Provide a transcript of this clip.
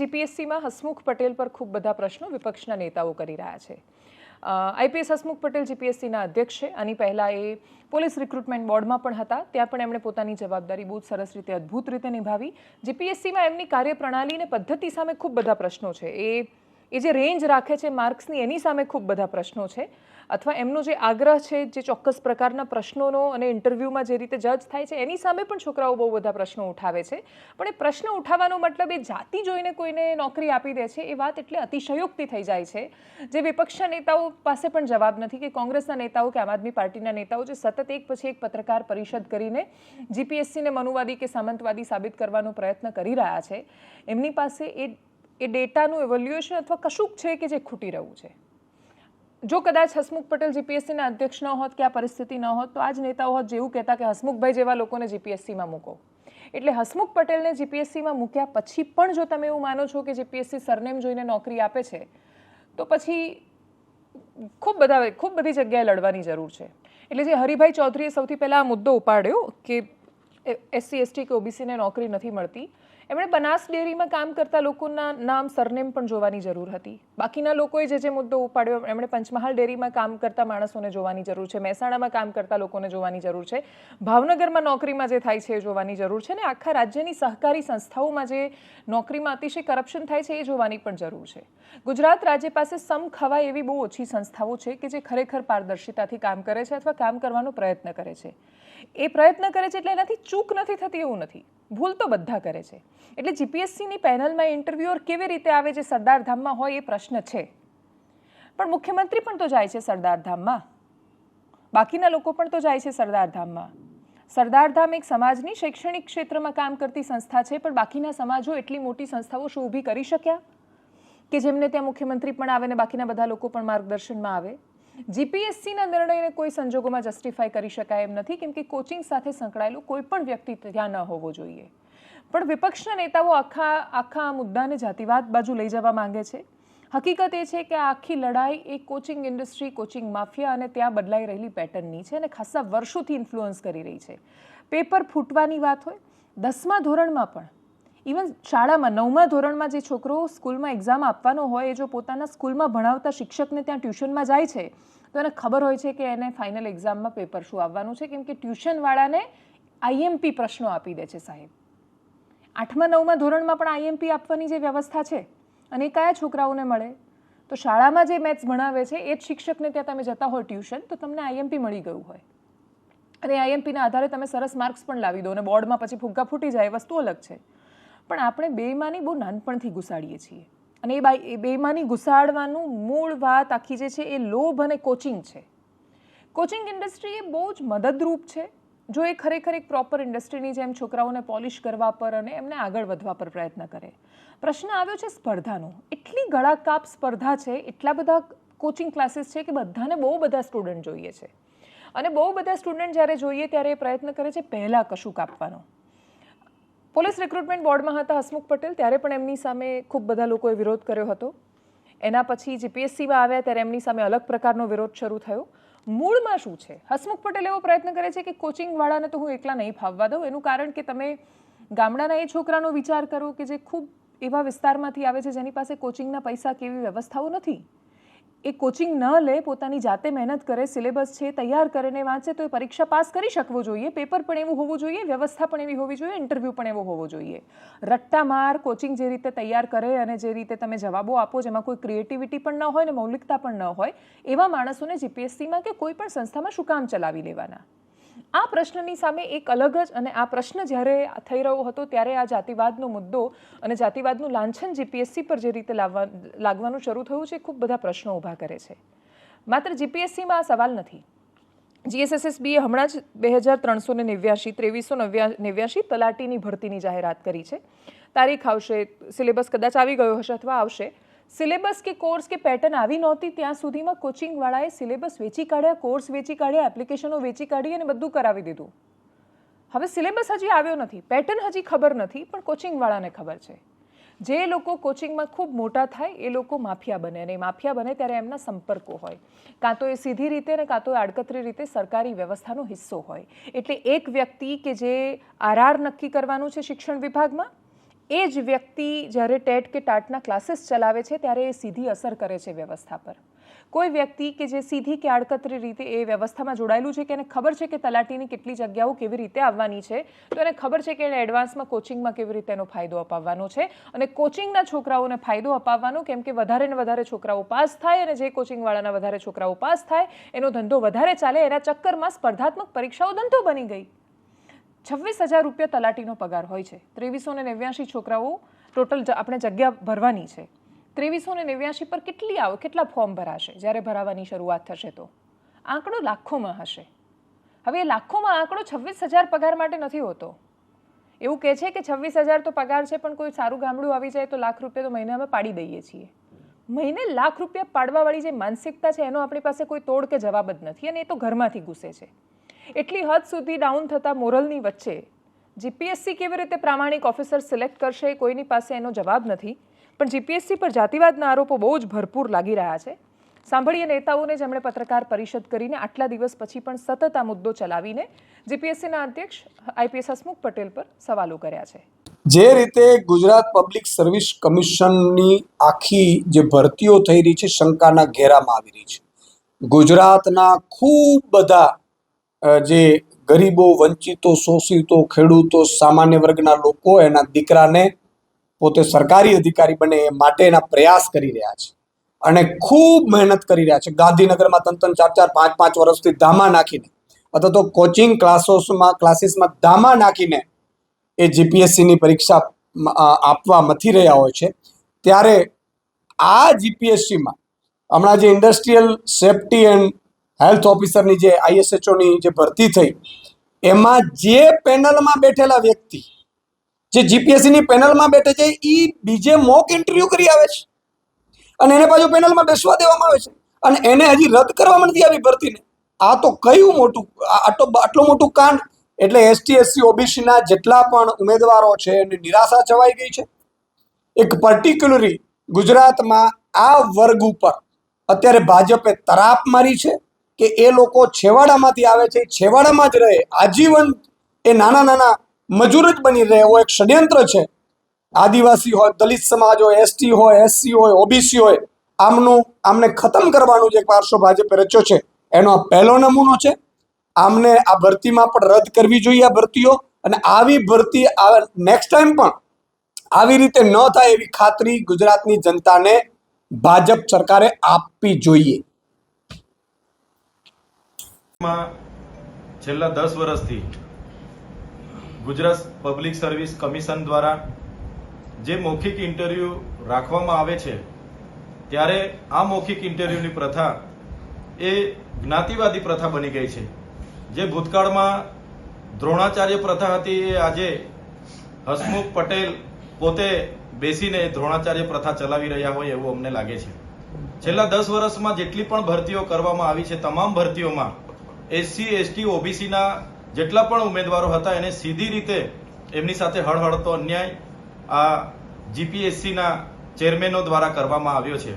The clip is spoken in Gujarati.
જીપીએસસીમાં હસમુખ પટેલ પર ખૂબ બધા પ્રશ્નો વિપક્ષના નેતાઓ કરી રહ્યા છે. આઈપીએસ હસમુખ પટેલ જીપીએસસીના અધ્યક્ષ છે. આની પહેલાં એ પોલીસ રિક્રુટમેન્ટ બોર્ડમાં પણ હતા. ત્યાં પણ એમણે પોતાની જવાબદારી બહુ સરસ રીતે, અદ્ભુત રીતે નિભાવી. જીપીએસસીમાં એમની કાર્યપ્રણાલી અને પદ્ધતિ સામે ખૂબ બધા પ્રશ્નો છે. એ એ જે રેન્જ રાખે છે માર્ક્સની, એની સામે ખૂબ બધા પ્રશ્નો છે. અથવા એમનો જે આગ્રહ છે, જે ચોક્કસ પ્રકારના પ્રશ્નોનો અને ઇન્ટરવ્યૂમાં જે રીતે જજ થાય છે, એની સામે પણ છોકરાઓ બહુ બધા પ્રશ્નો ઉઠાવે છે. પણ એ પ્રશ્ન ઉઠાવવાનો મતલબ એ જાતિ જોઈને કોઈને નોકરી આપી દે છે, એ વાત એટલે અતિશયોક્તિ થઈ જાય છે. જે વિપક્ષના નેતાઓ પાસે પણ જવાબ નથી, કે કોંગ્રેસના નેતાઓ, કે આમ આદમી પાર્ટીના નેતાઓ જે સતત એક પછી એક પત્રકાર પરિષદ કરીને જીપીએસસીને મનુવાદી કે સામંતવાદી સાબિત કરવાનો પ્રયત્ન કરી રહ્યા છે. એમની પાસે એ એ ડેટાનું એવોલ્યુએશન અથવા કશુંક છે કે જે ખૂટી રહ્યું છે. જો કદાચ હસમુખ પટેલ જીપીએસસીના અધ્યક્ષ ન હોત કે આ પરિસ્થિતિ ન હોત, તો આ જ નેતાઓ હોત જેવું કહેતા કે હસમુખભાઈ જેવા લોકોને જીપીએસસીમાં મૂકો. એટલે હસમુખ પટેલને જીપીએસસીમાં મૂક્યા પછી પણ જો તમે એવું માનો છો કે જીપીએસસી સરનેમ જોઈને નોકરી આપે છે, તો પછી ખૂબ બધા, ખૂબ બધી જગ્યાએ લડવાની જરૂર છે. એટલે જે હરિભાઈ ચૌધરીએ સૌથી પહેલાં આ મુદ્દો ઉપાડ્યો કે એસસી એસટી કે ઓબીસીને નોકરી નથી મળતી એમણે બનાસ ડેરીમાં કામ કરતા લોકોના નામ, સરનેમ પણ જોવાની જરૂર હતી. બાકીના લોકોએ જે જે મુદ્દો ઉપાડ્યો, એમણે પંચમહાલ ડેરીમાં કામ કરતા માણસોને જોવાની જરૂર છે. મહેસાણામાં કામ કરતા લોકોને જોવાની જરૂર છે. ભાવનગરમાં નોકરીમાં જે થાય છે એ જોવાની જરૂર છે ને આખા રાજ્યની સહકારી સંસ્થાઓમાં જે નોકરીમાં અતિશય કરપ્શન થાય છે એ જોવાની પણ જરૂર છે. ગુજરાત રાજ્ય પાસે સમ ખવાય એવી બહુ ઓછી સંસ્થાઓ છે કે જે ખરેખર પારદર્શિતાથી કામ કરે છે અથવા કામ કરવાનો પ્રયત્ન કરે છે. એ પ્રયત્ન કરે છે એટલે એનાથી ચૂક નથી થતી એવું નથી. ભૂલ તો બધા કરે છે. એટલે જીપીએસસીની પેનલમાં ઇન્ટરવ્યુઅર કેવી રીતે આવે જે સરદારધામમાં હોય એ પ્રશ્ન છે. પણ મુખ્યમંત્રી પણ તો જાય છે સરદારધામમાં બાકીના લોકો પણ તો જાય છે સરદારધામમાં સરદારધામ એક સમાજની શૈક્ષણિક ક્ષેત્રમાં કામ કરતી સંસ્થા છે, પણ બાકીના સમાજો એટલી મોટી સંસ્થાઓ શું ઊભી કરી શક્યા? કે જેમને ત્યાં મુખ્યમંત્રી પણ આવે ને બાકીના બધા લોકો પણ માર્ગદર્શનમાં આવે? જીપીએસસીના નિર્ણયને કોઈ સંજોગોમાં જસ્ટિફાઈ કરી શકાય એમ નથી, કેમ કે કોચિંગ સાથે સંકળાયેલું કોઈ પણ વ્યક્તિ ત્યાં ન હોવો જોઈએ. પણ વિપક્ષના નેતાઓ આખા આખા આ મુદ્દાને જાતિવાદ બાજુ લઈ જવા માંગે છે. હકીકત એ છે કે આ આખી લડાઈ એ કોચિંગ ઇન્ડસ્ટ્રી કોચિંગ માફિયા અને ત્યાં બદલાઈ રહેલી પેટર્નની છે અને ખાસા વર્ષોથી ઇન્ફ્લુઅન્સ કરી રહી છે. પેપર ફૂટવાની વાત હોય, દસમા ધોરણમાં પણ ઇવન શાળામાં નવમા ધોરણમાં જે છોકરો સ્કૂલમાં એક્ઝામ આપવાનો હોય, એ જો પોતાના સ્કૂલમાં ભણાવતા શિક્ષકને ત્યાં ટ્યુશનમાં જાય છે, તો એને ખબર હોય છે કે એને ફાઇનલ એક્ઝામમાં પેપર શું આવવાનું છે. કેમ કે ટ્યુશનવાળાને આઈએમપી પ્રશ્નો આપી દે છે સાહેબ. આઠમા, નવમા ધોરણમાં પણ આઈએમપી આપવાની જે વ્યવસ્થા છે, અને એ કયા છોકરાઓને મળે? તો શાળામાં જે મેથ્સ ભણાવે છે, એ જ શિક્ષકને ત્યાં તમે જતા હોય ટ્યુશન, તો તમને આઈએમપી મળી ગયું હોય. અને આઈએમપીના આધારે તમે સરસ માર્ક્સ પણ લાવી દો અને બોર્ડમાં પછી ફુગ્ગા ફૂટી જાય વસ્તુ અલગ છે. પણ આપણે બેઈમાની બહુ નાનપણથી ઘુસાડીએ છીએ. અને એ બાઈ, એ બેમાંની ઘુસાડવાનું મૂળ વાત આખી જે છે એ લોભ અને કોચિંગ છે. કોચિંગ ઇન્ડસ્ટ્રી એ બહુ જ મદદરૂપ છે. જો એ ખરેખર એક પ્રોપર ઇન્ડસ્ટ્રીની જેમ છોકરાઓને પોલિશ કરવા પર અને એમને આગળ વધવા પર પ્રયત્ન કરે. પ્રશ્ન આવ્યો છે સ્પર્ધાનો. એટલી ગળાકાપ સ્પર્ધા છે, એટલા બધા કોચિંગ ક્લાસીસ છે કે બધાને બહુ બધા સ્ટુડન્ટ જોઈએ છે. અને બહુ બધા સ્ટુડન્ટ જ્યારે જોઈએ ત્યારે એ પ્રયત્ન કરે છે પહેલાં કશું કાપવાનો. પોલીસ રિક્રુટમેન્ટ બોર્ડમાં હતા હસમુખ પટેલ. ત્યારે પણ એમની સામે ખૂબ બધા લોકોએ વિરોધ કર્યો હતો. એના પછી જીપીએસસીમાં આવ્યા ત્યારે એમની સામે અલગ પ્રકારનો વિરોધ શરૂ થયો. મૂળમાં શું છે? હસમુખ પટેલ એવો પ્રયત્ન કરે છે કે કોચિંગવાળાને તો હું એકલા નહીં ફાવવા દઉં. એનું કારણ કે તમે ગામડાના એ છોકરાનો વિચાર કરો કે જે ખૂબ એવા વિસ્તારમાંથી આવે છે જેની પાસે કોચિંગના પૈસા કેવી વ્યવસ્થાઓ નથી. એ કોચિંગ ન લે, પોતાની જાતે મહેનત કરે સિલેબસ છે, તૈયાર કરીને વાંચે, તો એ પરીક્ષા પાસ કરી શકવો જોઈએ. પેપર પણ એવું હોવું જોઈએ, વ્યવસ્થા પણ એવી હોવી જોઈએ ઇન્ટરવ્યૂ પણ એવો હોવો જોઈએ. રટ્ટા માર કોચિંગ જે રીતે તૈયાર કરે અને જે રીતે તમે જવાબો આપો, જેમાં કોઈ ક્રિએટિવિટી પણ ન હોય ને મૌલિકતા પણ ન હોય, એવા માણસોને જીપીએસસીમાં કે કોઈ પણ સંસ્થામાં શું કામ ચલાવી લેવાના? આ પ્રશ્નની સામે એક અલગ જ અને આ પ્રશ્ન જ્યારે થઈ રહ્યો હતો ત્યારે આ જાતિવાદનો મુદ્દો અને જાતિવાદનું લાંછન જીપીએસસી પર જે રીતે લાવવા, લાગવાનું શરૂ થયું છે, ખૂબ બધા પ્રશ્નો ઊભા કરે છે. માત્ર જીપીએસસીમાં આ સવાલ નથી. જીએસએસએસબીએ હમણાં જ બે હજાર ત્રણસો ને નેવ્યાશી, ત્રેવીસો નેવ્યાશી તલાટીની ભરતીની જાહેરાત કરી છે. તારીખ આવશે, સિલેબસ કદાચ આવી ગયો હશે અથવા આવશે. સિલેબસ કે કોર્સ કે પેટર્ન આવી નહોતી, ત્યાં સુધીમાં કોચિંગવાળાએ સિલેબસ વેચી કાઢ્યા કોર્સ વેચી કાઢ્યા એપ્લિકેશનો વેચી કાઢી અને બધું કરાવી દીધું. હવે સિલેબસ હજી આવ્યો નથી, પેટર્ન હજી ખબર નથી, પણ કોચિંગવાળાને ખબર છે. જે લોકો કોચિંગમાં ખૂબ મોટા થાય, એ લોકો માફિયા બને અને માફિયા બને ત્યારે એમના સંપર્કો હોય. કાં તો એ સીધી રીતે ને કાં તો આડકતરી રીતે સરકારી વ્યવસ્થાનો હિસ્સો હોય. એટલે એક વ્યક્તિ કે જે આરઆર નક્કી કરવાનું છે શિક્ષણ વિભાગમાં એ જ વ્યક્તિ જ્યારે ટેટ કે ટાટના ક્લાસીસ ચલાવે છે, ત્યારે એ સીધી અસર કરે છે વ્યવસ્થા પર. કોઈ વ્યક્તિ કે જે સીધી કે આડકતરી રીતે એ વ્યવસ્થામાં જોડાયેલું છે કે એને ખબર છે કે તલાટીની કેટલી જગ્યાઓ કેવી રીતે આવવાની છે, તો એને ખબર છે કે એને એડવાન્સમાં કોચિંગમાં કેવી રીતે એનો ફાયદો અપાવવાનો છે. અને કોચિંગના છોકરાઓને ફાયદો અપાવવાનો, કેમ કે વધારે ને વધારે છોકરાઓ પાસ થાય અને જે કોચિંગવાળાના વધારે છોકરાઓ પાસ થાય, એનો ધંધો વધારે ચાલે, એના ચક્કરમાં સ્પર્ધાત્મક પરીક્ષાઓ ધંધો બની ગઈ. છવ્વીસ હજાર રૂપિયા તલાટીનો પગાર હોય છે. ત્રેવીસો ને નેવ્યાસી છોકરાઓ ટોટલ આપણે જગ્યા ભરવાની છે. ત્રેવીસો ને નેવ્યાસી પર કેટલી આવે, કેટલા ફોર્મ ભરાશે? જ્યારે ભરાવાની શરૂઆત થશે તો. આંકડો લાખોમાં હશે. હવે લાખોમાં આંકડો છવ્વીસ હજાર પગાર માટે નથી હોતો. એવું કહે છે કે છવ્વીસ હજાર તો પગાર છે, પણ કોઈ સારું ગામડું આવી જાય તો લાખ રૂપિયા તો મહિને અમે પાડી દઈએ છીએ. મહિને લાખ રૂપિયા પાડવાવાળી જે માનસિકતા છે, એનો આપણી પાસે કોઈ તોડ કે જવાબ જ નથી અને એ તો ઘરમાંથી ઘૂસે છે. એટલી હદ સુધી ડાઉન થતા મોરલની વચ્ચે. જીપીએસસી કેવી રીતે પ્રામાણિક ઓફિસર સિલેક્ટ કરશે કોઈની પાસે એનો જવાબ નથી. પણ જીપીએસસી પર જાતિવાદના આરોપો બહુ જ ભરપૂર લાગી રહ્યા છે. સાંભળીએ નેતાઓને જેમણે પત્રકાર પરિષદ કરીને આટલા દિવસ પછી પણ સતત આ મુદ્દો ચલાવીને જીપીએસસીના અધ્યક્ષ આઈપીએસ હસમુખ પટેલ પર સવાલો કર્યા છે. જે રીતે ગુજરાત પબ્લિક સર્વિસ કમિશનની આખી જે ભરતીઓ થઈ રહી છે, શંકાના ઘેરામાં આવી રહી છે. ગુજરાતના ખૂબ બધા જે ગરીબો, વંચિતો, શોષિતો, ખેડૂતો, સામાન્ય વર્ગના લોકો એના દીકરાને પોતે સરકારી અધિકારી બને એ માટેના પ્રયાસ કરી રહ્યા છે. અને ખૂબ મહેનત કરી રહ્યા છે. ગાંધીનગરમાં ત્રણ ત્રણ ચાર ચાર પાંચ પાંચ વર્ષથી ધામા નાખીને અથવા તો કોચિંગ ક્લાસોસમાં ક્લાસીસમાં ધામા નાખીને એ જીપીએસસીની પરીક્ષા આપવા મથી રહ્યા હોય છે. ત્યારે આ જીપીએસસીમાં હમણાં જે ઇન્ડસ્ટ્રીયલ સેફટી એન્ડ હેલ્થ ઓફિસરની જે આઈએસએચઓની જે ભરતી થઈ, એમાં જે પેનલમાં બેઠેલા વ્યક્તિ, જે જીપીએસસીની પેનલમાં બેઠે છે એ બીજે મોક ઇન્ટરવ્યૂ કરી આવે છે. અને એને પાછું પેનલમાં બેસવા દેવામાં આવે છે. અને એને હજી રદ કરવામાં નથી આવી ભરતીને. આ તો કયું મોટું આટલો આટલું મોટું કાંડ? એટલે એસટી એસસી ઓબીસીના જેટલા પણ ઉમેદવારો છે, એની નિરાશા છવાઈ ગઈ છે. એક પર્ટિક્યુલરી ગુજરાતમાં આ વર્ગ ઉપર અત્યારે ભાજપે તરાપ મારી છે. કે એ લોકો છેવાડામાંથી આવે છે, છેવાડામાં જ રહે. આજીવન એ નાના નાના મજૂર જ બની રહે, એવો એક ષડયંત્ર છે. આદિવાસી હોય, દલિત સમાજ હોય, એસટી હોય, એસસી હોય, ઓબીસી હોય, આમનું, આમને ખતમ કરવાનું જે પારસો ભાજપે રચ્યો છે, એનો આ પહેલો નમૂનો છે. આમને આ ભરતીમાં પણ રદ કરવી જોઈએ આ ભરતીઓ, અને આવી ભરતી નેક્સ્ટ ટાઈમ પણ આવી રીતે ન થાય એવી ખાતરી ગુજરાતની જનતાને ભાજપ સરકારે આપવી જોઈએ. માં છેલ્લા દસ વર્ષથી ગુજરાત પબ્લિક સર્વિસ કમિશન દ્વારા જે મૌખિક ઇન્ટરવ્યૂ રાખવામાં આવે છે, ત્યારે આ મૌખિક ઇન્ટરવ્યૂની પ્રથા એ જ્ઞાતિવાદી પ્રથા બની ગઈ છે. જે ભૂતકાળમાં દ્રોણાચાર્ય પ્રથા હતી એ આજે હસમુખ પટેલ પોતે બેસીને દ્રોણાચાર્ય પ્રથા ચલાવી રહ્યા હોય એવું અમને લાગે છે. છેલ્લા દસ વર્ષમાં જેટલી પણ ભરતીઓ કરવામાં આવી છે, તમામ ભરતીઓમાં એસસી, એસટી, ઓબીસીના જેટલા પણ ઉમેદવારો હતા, એને સીધી રીતે એમની સાથે હળહળતો અન્યાય આ જીપીએસસીના ચેરમેનો દ્વારા કરવામાં આવ્યો છે.